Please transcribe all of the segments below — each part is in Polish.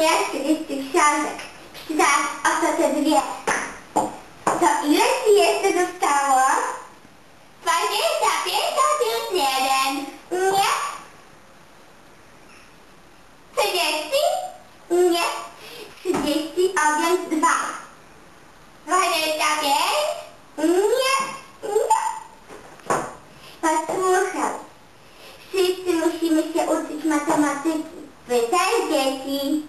przyjmie 30 książek. Przydasz oto te dwie. To ile ci jeszcze zostało? 251. Nie. 30? Nie. 30 objąć 2. 25? Nie. Nie. Posłuchaj. Wszyscy musimy się uczyć matematyki. Wy też dzieci.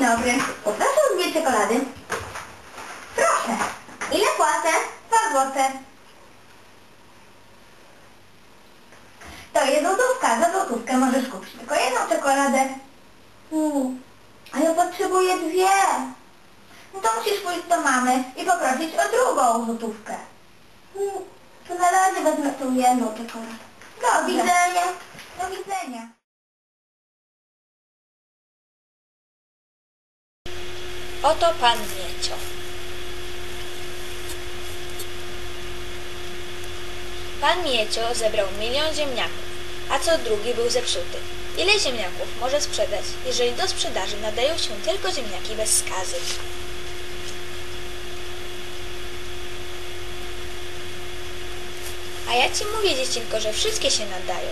Dzień dobry. Poproszę o dwie czekolady. Proszę. Ile płacę? Dwa złote. To jest złotówka. Za złotówkę możesz kupić tylko jedną czekoladę. Mm. A ja potrzebuję dwie. No to musisz pójść do mamy i poprosić o drugą złotówkę. Mm. To na razie wezmę tą jedną czekoladę. Do widzenia. Do widzenia. Oto pan Miecio. Pan Miecio zebrał milion ziemniaków, a co drugi był zepsuty. Ile ziemniaków może sprzedać, jeżeli do sprzedaży nadają się tylko ziemniaki bez skazy? A ja ci mówię, dziecinko, że wszystkie się nadają.